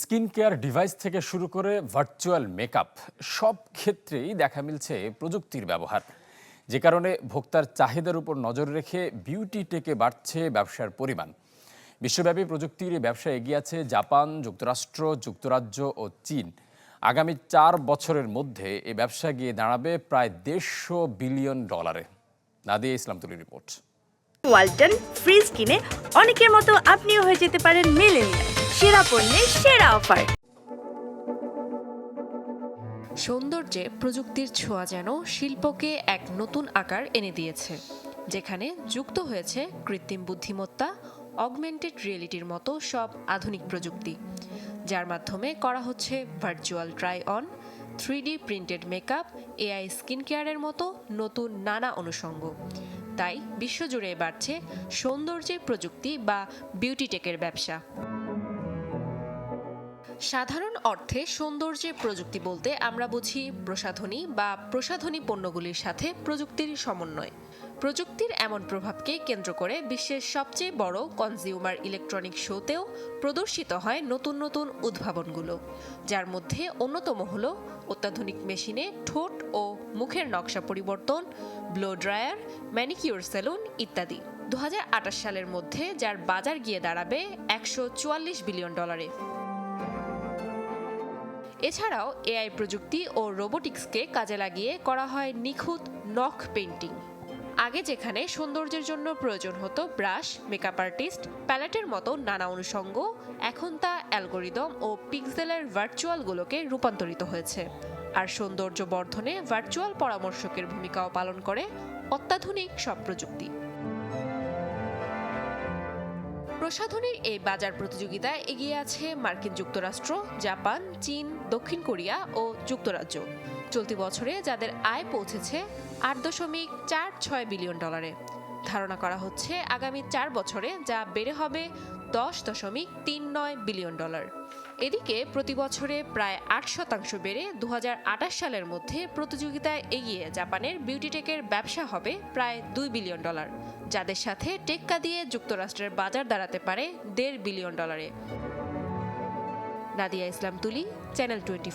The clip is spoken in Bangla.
স্কিন কেয়ার ডিভাইস থেকে শুরু করে ভার্চুয়াল মেকআপ, সব ক্ষেত্রেই দেখা মিলছে প্রযুক্তির ব্যবহার। যে কারণে ভোক্তার চাহিদার উপর নজর রেখে বিউটি টেকে বাড়ছে ব্যবসার পরিমাণ। বিশ্বব্যাপী প্রযুক্তির ব্যবসা এগিয়ে আছে জাপান, যুক্তরাষ্ট্র, যুক্তরাজ্য ও চীন। আগামী চার বছরের মধ্যে এ ব্যবসা গিয়ে দাঁড়াবে প্রায় দেড়শো বিলিয়ন ডলারে। নাদিয়া ইসলাম তুলি রিপোর্ট। ওয়ালটন ফ্রিজ কিনে অনেকের মতো আপনিও হয়ে যেতে পারেন মেলেনিয়া সেরা পণ্যের সেরা অফার। সৌন্দর্যে প্রযুক্তির ছোঁয়া যেন শিল্পকে এক নতুন আকার এনে দিয়েছে, যেখানে যুক্ত হয়েছে কৃত্রিম বুদ্ধিমত্তা, অগমেন্টেড রিয়েলিটির মতো সব আধুনিক প্রযুক্তি। যার মাধ্যমে করা হচ্ছে virtual try on three D printed makeup, AI skin কেয়ারের মতো নতুন নানা অনুষঙ্গ। তাই বিশ্বজুড়ে বাড়ছে সৌন্দর্যে প্রযুক্তি বা বিউটি টেকের ব্যবসা। সাধারণ অর্থে সৌন্দর্যে প্রযুক্তি বলতে আমরা বুঝি প্রসাধনী বা প্রসাধনী পণ্যগুলির সাথে প্রযুক্তির সমন্বয়। প্রযুক্তির এমন প্রভাবকে কেন্দ্র করে বিশ্বের সবচেয়ে বড় কনজিউমার ইলেকট্রনিক শোতেও প্রদর্শিত হয় নতুন নতুন উদ্ভাবনগুলো, যার মধ্যে অন্যতম হল অত্যাধুনিক মেশিনে ঠোঁট ও মুখের নকশা পরিবর্তন, ব্লো ড্রায়ার, ম্যানিকিউর সেলুন ইত্যাদি। দু হাজার আঠাশ সালের মধ্যে যার বাজার গিয়ে দাঁড়াবে একশো চুয়াল্লিশ বিলিয়ন ডলারে। এছাড়াও এআই প্রযুক্তি ও রোবোটিক্সকে কাজে লাগিয়ে করা হয় নিখুঁত নখ পেন্টিং আগে যেখানে সৌন্দর্যের জন্য প্রয়োজন হতো ব্রাশ মেকআপ আর্টিস্ট প্যালেটের মতো নানা অনুষঙ্গ, এখন তা অ্যালগোরিদম ও পিক্সেলের ভার্চুয়ালগুলোকে রূপান্তরিত হয়েছে। আর সৌন্দর্য বর্ধনে ভার্চুয়াল পরামর্শকের ভূমিকাও পালন করে অত্যাধুনিক সব প্রযুক্তি। প্রসাধনীর এই বাজার প্রতিযোগিতায় এগিয়ে আছে মার্কিন যুক্তরাষ্ট্র, জাপান, চীন, দক্ষিণ কোরিয়া ও যুক্তরাজ্য। চলতি বছরে যাদের আয় পৌঁছেছে আট দশমিক চার ছয় বিলিয়ন ডলারে। ধারণা করা হচ্ছে আগামী চার বছরে যা বেড়ে হবে দশ দশমিক তিন নয় বিলিয়ন ডলার। এদিকে প্রতি বছরে প্রায় আট শতাংশ বেড়ে দু হাজার আঠাশ সালের মধ্যে প্রতিযোগিতায় এগিয়ে জাপানের বিউটিটেকের ব্যবসা হবে প্রায় দুই বিলিয়ন ডলার, যাদের সাথে টেক্কা দিয়ে যুক্তরাষ্ট্রের বাজার দাঁড়াতে পারে দেড় বিলিয়ন ডলারে। নাদিয়া ইসলাম তুলি, চ্যানেল টোয়েন্টি